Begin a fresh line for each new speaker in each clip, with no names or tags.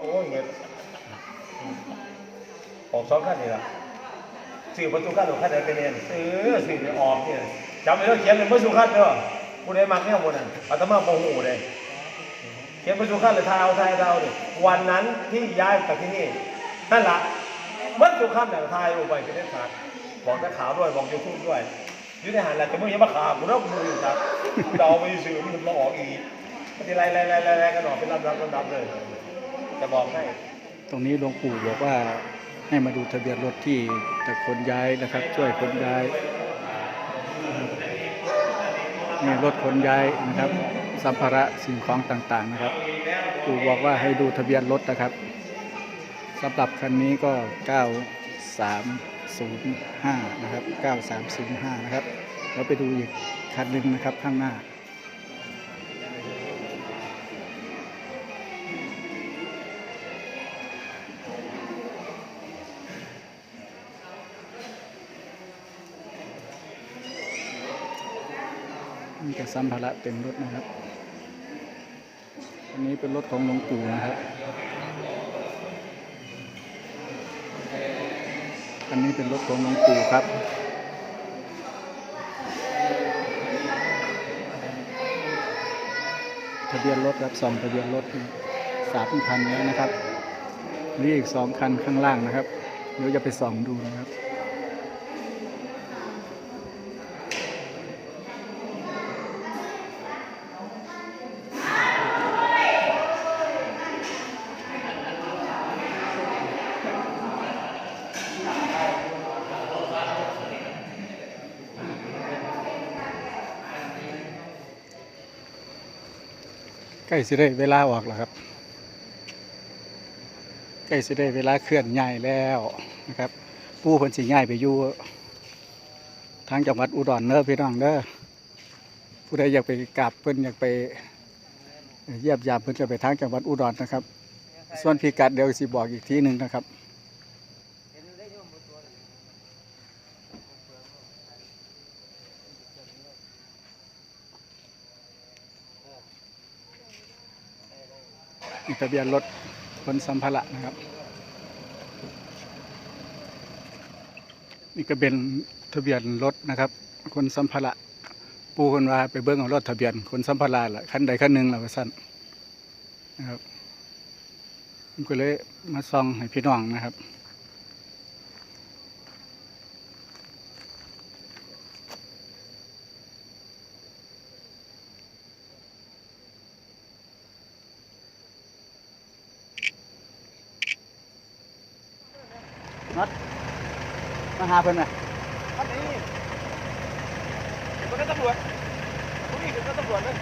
โอ้ยเงินออกสองขั้นนี่ละสื่อประตูขั้นหรือขั้นใดเป็นเองซื้อสื่อออกเนี่ยจำไว้แล้วเขียนเป็นประตูขั้นเด้อผู้ใดมักเนี่ยคนนั้นอาตมาโมโหเลยเขียนประตูขั้นหรือทายเอาทายเอาเนี่ยวันนั้นที่ย้ายจากที่นี่นั่นละมันประตูขั้นเนี่ยทายลงไปเป็นเด็ดขาดบอกนักข่าวด้วยบอกยูทูบด้วยยุทธหันแหละจะไม่เห็นมาข่าวกูเล่ากูอยู่ครับเดาไปสื่อมันมาออกอีกมันจะไล่ไล่ไล่ไล่ไล่กันออกเป็นลำดับลำดับเลย จะบอกให้
ตรงนี้หลวงปู่บอกว่าให้มาดูทะเบียนรถที่จะขนย้ายนะครับ ช่วยขนย้ายนี่รถขนย้ายนะครับ สัมภาระสิ่งของต่างๆนะครับปู่บอกว่าให้ดูทะเบียนรถนะครับสำหรับคันนี้ก็ 9305 นะครับ 9305 นะครับแล้วไปดูอีกคันหนึ่งนะครับข้างหน้า นี่ก็สัมภาระเต็มรถนะครับ อันนี้เป็นรถของหลวงปู่นะครับ อันนี้เป็นรถของหลวงปู่ครับทะเบียนรถครับสองทะเบียนรถสามคันแล้วนะครับนี่อีกสองคันข้างล่างนะครับ เดี๋ยวจะไปส่องดูนะครับ ใกล้สิได้เวลาออกแล้วครับ ใกล้สิได้เวลาเคลื่อนย้ายแล้วนะครับผู้เพิ่นสิย้ายไปอยู่ทางจังหวัดอุดรเด้อพี่น้องเด้อผู้ใดอยากไปกราบเพิ่นอยากไปเยียมยามเพิ่นก็ไปทางจังหวัดอุดรนะครับ ส่วนพิกัดเดี๋ยวสิบอกอีกทีหนึ่งนะครับ ทะเบียนรถคนสัมภาระนะครับ นี่ก็เป็นทะเบียนรถนะครับคนสัมภาระปูคนว่าไปเบิ้งของรถทะเบียนคนสัมภาระละคันใดคันหนึ่งเราสั้นนะครับก็เลยมาซองให้พี่น้องนะครับ น็อตมาหาเพิ่นไหม
ท่านนี้เป็นคนตำรวจผู้นี้คือตำรวจเลย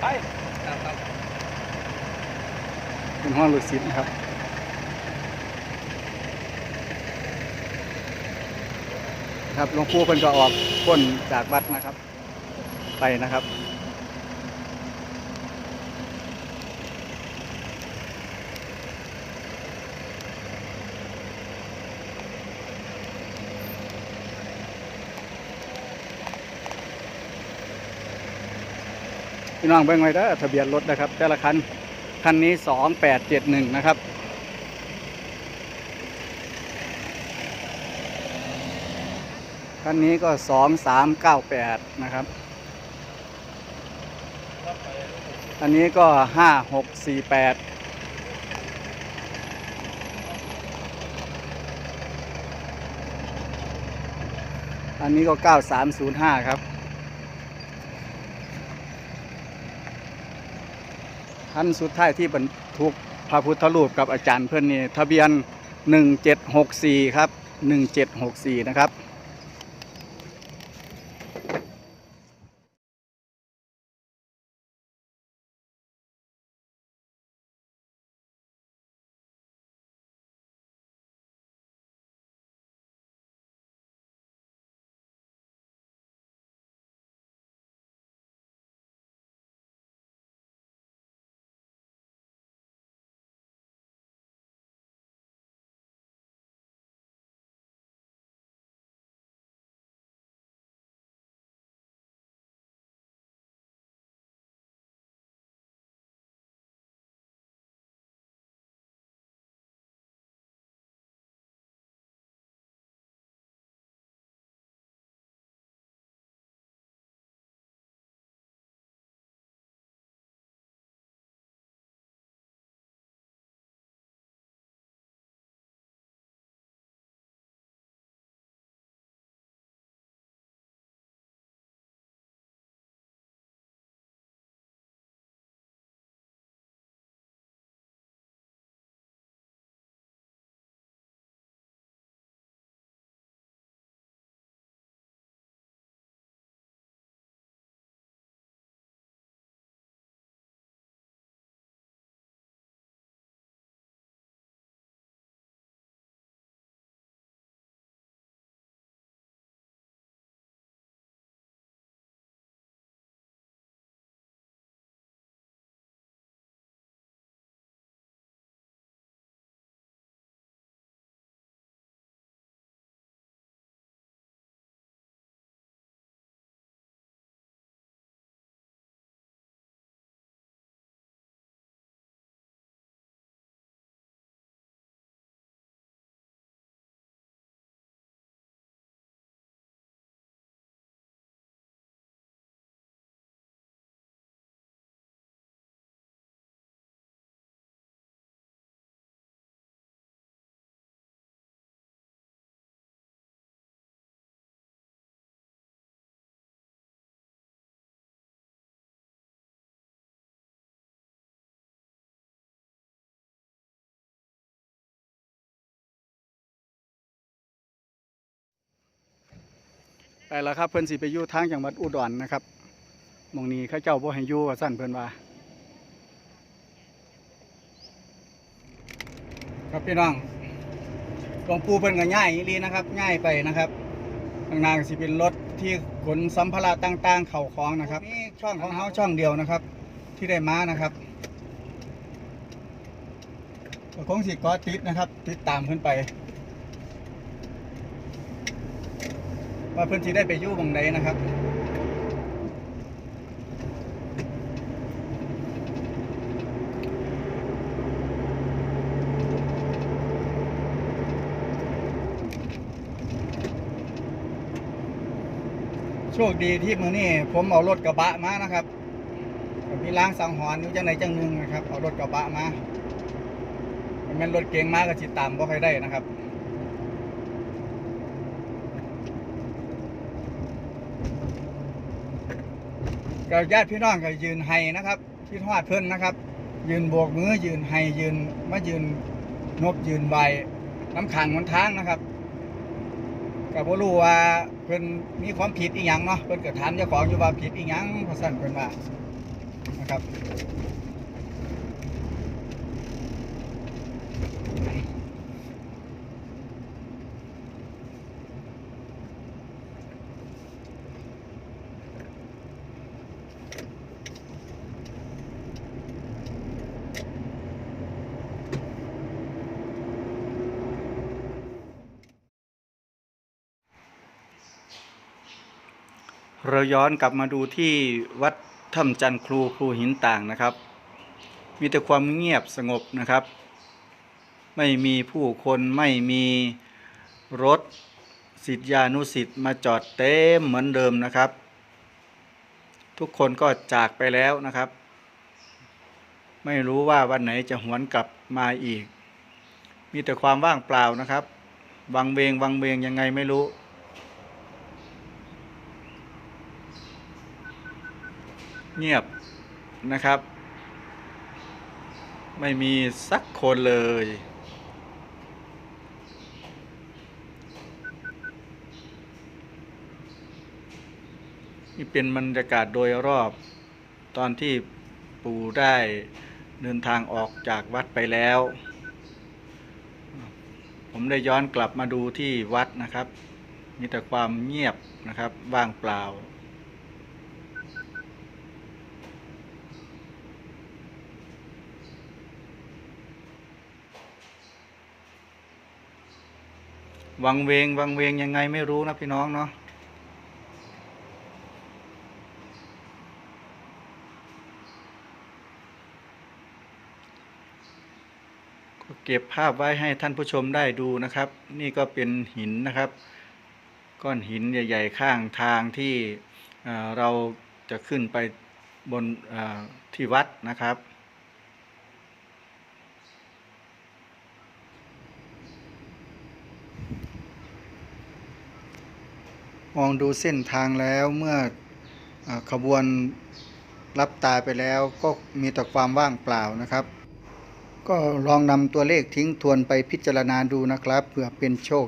ไป
เป็นห้องลูกศิษย์นะครับครับหลวงปู่เพิ่นก็ออกพ้นจากวัดนะครับ ไปนะครับ พี่น้องเบิ่งไว้เด้อทะเบียนรถนะครับ แต่ละคัน คันนี้สองแปดเจ็ดหนึ่งนะครับ คันนี้ก็สองสามเก้าแปดนะครับ อันนี้ก็ห้าหกสี่แปดอันนี้ก็เก้าสามศูนย์ห้าครับ ท่านสุดท้ายที่บรรทุกพระพุทธรูปกับอาจารย์เพื่อนนี่ทะเบียน 1764 ครับ 1764 นะครับ ไปแล้วครับเพิ่อนสิไปยู่ทางจังหวัดอุดรนะครับมองนี้ข้าเจ้าบ่ให้ยู่สั่นเพิ่อนว่า ครับพี่น้องหลวงปู่เพิ่นก็ย้ายอีหลีนะครับย้ายไปนะครับข้างหน้าสิเป็นรถที่ขนสัมภาระต่างๆ เข้าของนะครับนี่ช่องของเฮาช่องเดียวนะครับ ที่ได้มานะครับก็คงสิกอติดนะครับ ติดตามเพิ่นไป ว่าเพิ่นสิได้ไปยู่บังใดนะครับโชคดีที่มือนี้ผมเอารถกระบะมานะครับมีล้างสังหรณ์อยู่จังไหนจังหนึงนะครับ เอารถกระบะมาถ้าแม่นรถเก๋งมาก็สิตตามบ่ค่อยได้นะครับ ก็ญาติพี่น้องก็ยืนให้นะครับที่ทอดเพิ่นนะครับ ยืนโบกมือยืนให้ยืนมายืนนบยืนใบน้ำขังหนทางนะครับก็บ่รู้ว่าเพิ่นมีความผิดอีหยังเนาะเพิ่นก็ถามเจ้าของอยู่ว่าผิดอีหยังเพราะสั่นเพิ่นว่านะครับ เราย้อนกลับมาดูที่วัดถ้ำจันทร์ครูหินต่างนะครับ มีแต่ความเงียบสงบนะครับ ไม่มีผู้คนไม่มีรถสิทธิานุสิทธิ์มาจอดเต็มเหมือนเดิมนะครับ ทุกคนก็จากไปแล้วนะครับ ไม่รู้ว่าวันไหนจะหวนกลับมาอีก มีแต่ความว่างเปล่านะครับ วังเวงวังเวงยังไงไม่รู้ เงียบนะครับ ไม่มีสักคนเลย นี่เป็นบรรยากาศโดยรอบตอนที่ปู่ได้เดินทางออกจากวัดไปแล้ว ผมได้ย้อนกลับมาดูที่วัดนะครับ มีแต่ความเงียบนะครับ ว่างเปล่า วังเวง วังเวงยังไงไม่รู้นะพี่น้องเนาะก็เก็บภาพไว้ให้ท่านผู้ชมได้ดูนะครับ นี่ก็เป็นหินนะครับ ก้อนหินใหญ่ ๆ ข้างทางที่เราจะขึ้นไปบนที่วัดนะครับ มองดูเส้นทางแล้วเมื่ออขบวนรับตาไปแล้วก็มีแต่ความว่างเปล่านะครับ ก็ลองนำตัวเลขทิ้งทวนไปพิจารณาดูนะครับเผื่อเป็นโชค